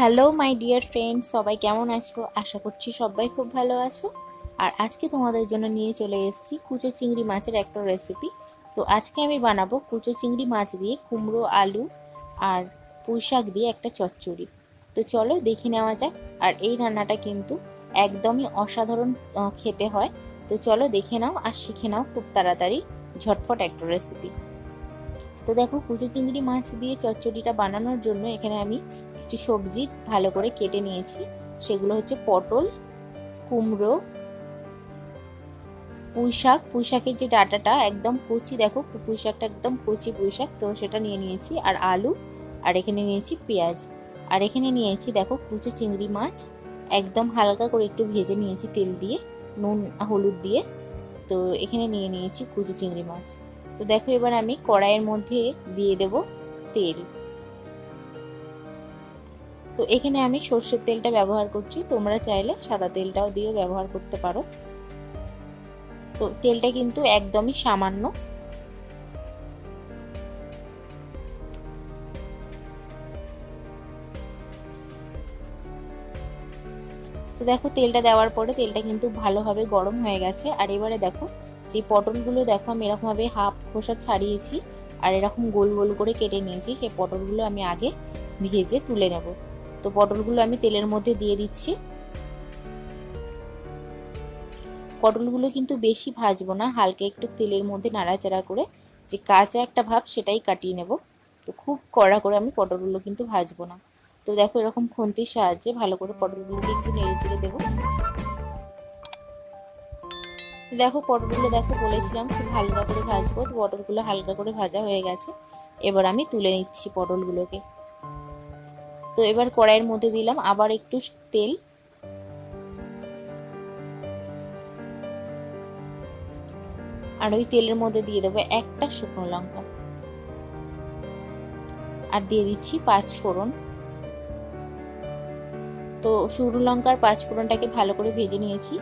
Hello, my dear friend, সবাই কেমন আছো? আশা করছি সবাই খুব ভালো আছো। আর আজকে তোমাদের জন্য নিয়ে চলে এসেছি কুচো চিংড়ি মাছের একটা রেসিপি তো আজকে আমি বানাবো কুচো চিংড়ি মাছ দিয়ে কুমড়ো, আলু আর পুঁই শাক দিয়ে একটা চচ্চড়ি। তো চলো দেখে নেওয়া যাক। আর এই রান্নাটা কিন্তু একদমই অসাধারণ খেতে হয়। তো চলো দেখে নাও আর শিখে নাও খুব তাড়াতাড়ি ঝটপট একটা রেসিপি তো দেখো কুচু চিংড়ি মাছ দিয়ে চচ্চড়িটা বানানোর জন্য এখানে আমি কিছু সবজি ভালো করে কেটে নিয়েছি। সেগুলো হচ্ছে পটল, কুমড়ো, পুঁই শাক। পুঁই শাকের যে ডাটাটা একদম কচি, দেখো পুঁই শাকটা একদম কচি পুঁই শাক, তো সেটা নিয়ে নিয়েছি। আর আলু, আর এখানে নিয়েছি পেঁয়াজ। আর এখানে নিয়েছি, দেখো কুচো চিংড়ি মাছ। একদম হালকা করে একটু ভেজে নিয়েছি তেল দিয়ে, নুন, হলুদ দিয়ে। তো এখানে নিয়ে নিয়েছি কুচো চিংড়ি মাছ। তো দেখো এবার আমি কড়াইয়ের মধ্যে দিয়ে দেব তেল। তো এখানে আমি সর্ষের তেলটা ব্যবহার করছি, তোমরা চাইলে সাদা তেলটাও দিয়েও ব্যবহার করতে পারো। তো তেলটা কিন্তু একদমই সামান্য। তো দেখো তেলটা দেওয়ার পরে তেলটা কিন্তু ভালোভাবে গরম হয়ে গেছে। আর এবারে দেখো যে পটলগুলো দেখো আমি এরকমভাবে হাফ খোসা ছাড়িয়েছি আর এরকম গোল গোল করে কেটে নিয়েছি, সেই পটলগুলো আমি আগে ভেজে তুলে নেব। তো পটলগুলো আমি তেলের মধ্যে দিয়ে দিচ্ছি। পটলগুলো কিন্তু বেশি ভাজবো না, হালকা একটু তেলের মধ্যে নাড়াচাড়া করে যে কাঁচা একটা ভাব সেটাই কাটিয়ে নেব। তো খুব কড়া করে আমি পটলগুলো কিন্তু ভাজবো না। তো দেখো এরকম খুন্তির সাহায্যে ভালো করে পটলগুলোকে একটু নেড়ে চেড়ে দেবো। দেখো পটলগুলো দেখো বলেছিলাম, খুব হালকা করে ভাজবো, পটলগুলো হালকা করে ভাজা হয়ে গেছে। এবার আমি তুলে নিচ্ছি পটলগুলোকে। তো এবার কড়াইয়ের মধ্যে দিলাম আবার একটু তেল। আর ওই তেলের মধ্যে দিয়ে দেবো একটা শুকনো লঙ্কা। আর দিয়ে দিচ্ছি পাঁচ ফোড়ন। তো শুকনো লঙ্কার পাঁচ ফোড়নটাকে ভালো করে ভেজে নিয়েছি।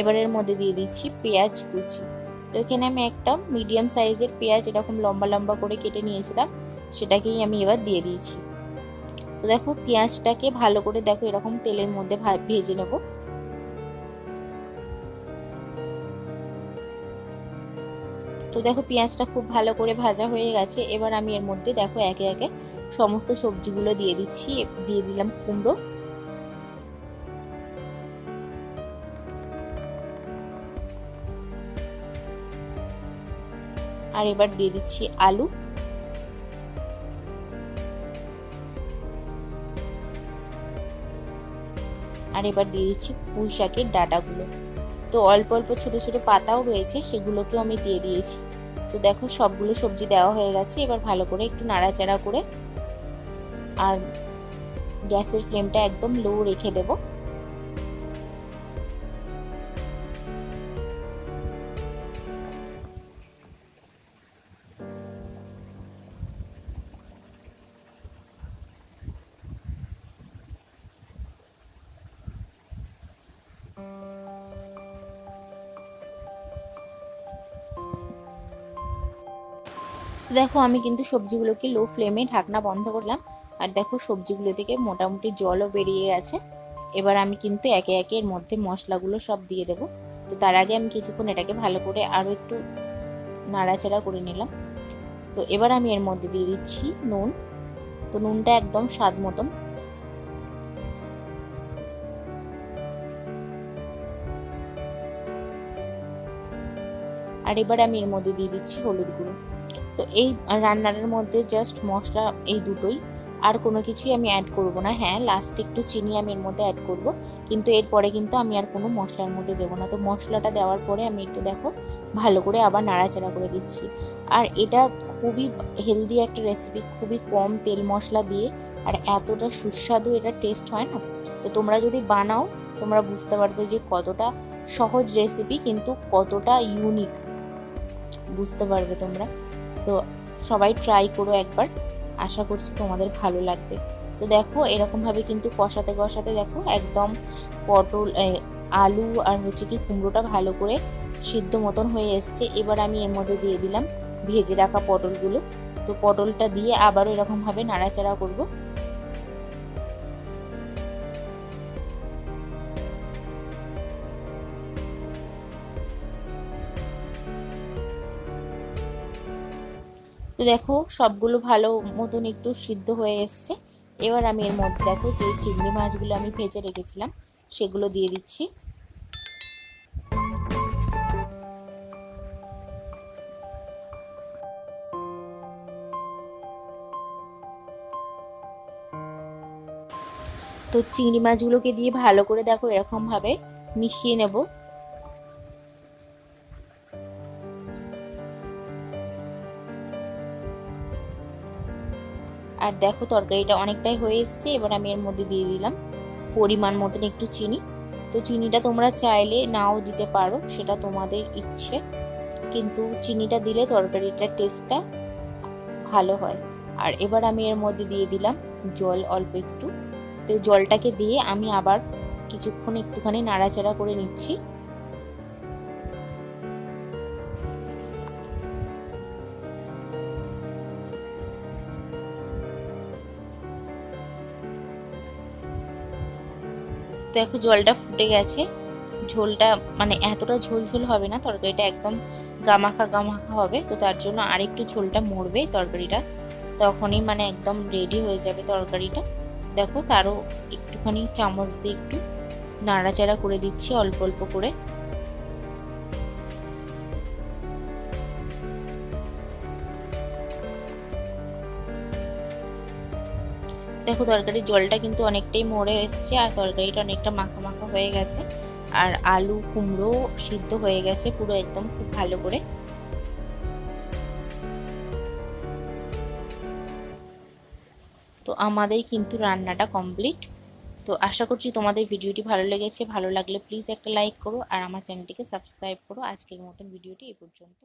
এবারের মধ্যে দিয়ে দিচ্ছি পেঁয়াজ কুচি। তো এখানে আমি একটা মিডিয়াম সাইজের পেঁয়াজ এরকম লম্বা লম্বা করে কেটে নিয়েছিলাম, সেটাকেই আমি এবার দিয়ে দিয়েছি। তো দেখো পেঁয়াজটাকে ভালো করে দেখো এরকম তেলের মধ্যে ভেজে নেব। তো দেখো পেঁয়াজটা খুব ভালো করে ভাজা হয়ে গেছে, এবার আমি এর মধ্যে দেখো একে একে সমস্ত সবজিগুলো দিয়ে দিচ্ছি দিয়ে দিলাম কুমড়ো। আর এবার দিয়ে দিচ্ছি আলু। আর এবার দিয়ে দিচ্ছি পুঁই শাকের ডাটাগুলো। তো অল্প অল্প ছোট ছোট পাতাও রয়েছে, সেগুলোকেও আমি দিয়ে দিয়েছি। তো দেখো সবগুলো সবজি দেওয়া হয়ে গেছে, এবার ভালো করে একটু নাড়াচাড়া করে আর গ্যাসের ফ্লেমটা একদম লো রেখে দেবো। দেখো, আমি কিন্তু সবজিগুলোকে লো ফ্লেমে ঢাকনা বন্ধ করলাম। আর দেখো, সবজিগুলো থেকে মোটামুটি জলও বেরিয়ে গেছে। এবার আমি কিন্তু একে একে এর মধ্যে মশলাগুলো সব দিয়ে দেবো। তো তার আগে আমি কিছুক্ষণ এটাকে ভালো করে আরও একটু নাড়াচাড়া করে নিলাম। তো এবার আমি এর মধ্যে দিয়ে দিচ্ছি নুন। তো নুনটা একদম স্বাদ মতন আর এবার আমি এর মধ্যে দিয়ে দিচ্ছি হলুদ গুঁড়ো। তো এই রান্নার মধ্যে জাস্ট মশলা এই দুটোই। আর কোনো কিছুই আমি অ্যাড করব না। হ্যাঁ লাস্টে একটু চিনি আমি এর মধ্যে অ্যাড করব। কিন্তু এরপরে কিন্তু আমি আর কোনো মশলার মধ্যে দেবো না। তো মশলাটা দেওয়ার পরে আমি একটু দেখো, ভালো করে আবার নাড়াচাড়া করে দিচ্ছি। আর এটা খুবই হেলদি একটা রেসিপি খুবই কম তেল মশলা দিয়ে। আর এতটা সুস্বাদু এটা টেস্ট হয় না? তো তোমরা যদি বানাও, তোমরা বুঝতে পারবে যে কতটা সহজ রেসিপি কিন্তু কতটা ইউনিক বুঝতে পারবে তোমরা। তো সবাই ট্রাই করো একবার। আশা করছি তোমাদের ভালো লাগবে। তো দেখো, এরকমভাবে কিন্তু কষাতে কষাতে দেখো, একদম পটল আলু আর হচ্ছে কি কুমড়োটা ভালো করে সিদ্ধ মতন হয়ে এসছে। এবার আমি এর মধ্যে দিয়ে দিলাম ভেজে রাখা পটলগুলো। তো পটলটা দিয়ে আবারও এরকমভাবে নাড়াচাড়া করব। তো দেখো, সবগুলো ভালো মতন একটু সিদ্ধ হয়ে এসছে। এবার আমি এর মধ্যে দেখো যে চিংড়ি মাছগুলো আমি ভেজে রেখেছিলাম, সেগুলো দিয়ে দিচ্ছি। তো চিংড়ি মাছগুলোকে দিয়ে ভালো করে দেখো এরকমভাবে মিশিয়ে নেব। আর দেখো তরকারিটা অনেকটাই হয়ে এসছে, এবার আমি এর মধ্যে দিয়ে দিলাম পরিমাণ মতন একটু চিনি। তো চিনিটা তোমরা চাইলে নাও দিতে পারো, সেটা তোমাদের ইচ্ছে। কিন্তু চিনিটা দিলে তরকারিটার টেস্টটা ভালো হয়। আর এবার আমি এর মধ্যে দিয়ে দিলাম জল অল্প একটু। তো জলটাকে দিয়ে আমি আবার কিছুক্ষণ একটুখানি নাড়াচাড়া করে নিচ্ছি। দেখো জলটা ফুটে গেছে। ঝোলটা মানে এতটা ঝোল ঝোল হবে না, তরকারিটা একদম গামাখা গামাখা হবে। তো তার জন্য আরেকটু ঝোলটা মরবে তরকারিটা। তখনই মানে একদম রেডি হয়ে যাবে তরকারিটা। দেখো তারও একটুখানি চামচ দিয়ে একটু নাড়াচাড়া করে দিচ্ছি অল্প অল্প করে। দেখো তরকারির জলটা কিন্তু অনেকটাই মরে এসছে আর তরকারিটা অনেকটা মাখা মাখা হয়ে গেছে। আর আলু কুমড়ো সিদ্ধ হয়ে গেছে পুরো একদম খুব ভালো করে। তো আমাদের কিন্তু রান্নাটা কমপ্লিট। তো আশা করছি তোমাদের ভিডিওটি ভালো লেগেছে। ভালো লাগলে প্লিজ একটা লাইক করো আর আমার চ্যানেলটিকে সাবস্ক্রাইব করো। আজকের মতন ভিডিওটি এই পর্যন্ত।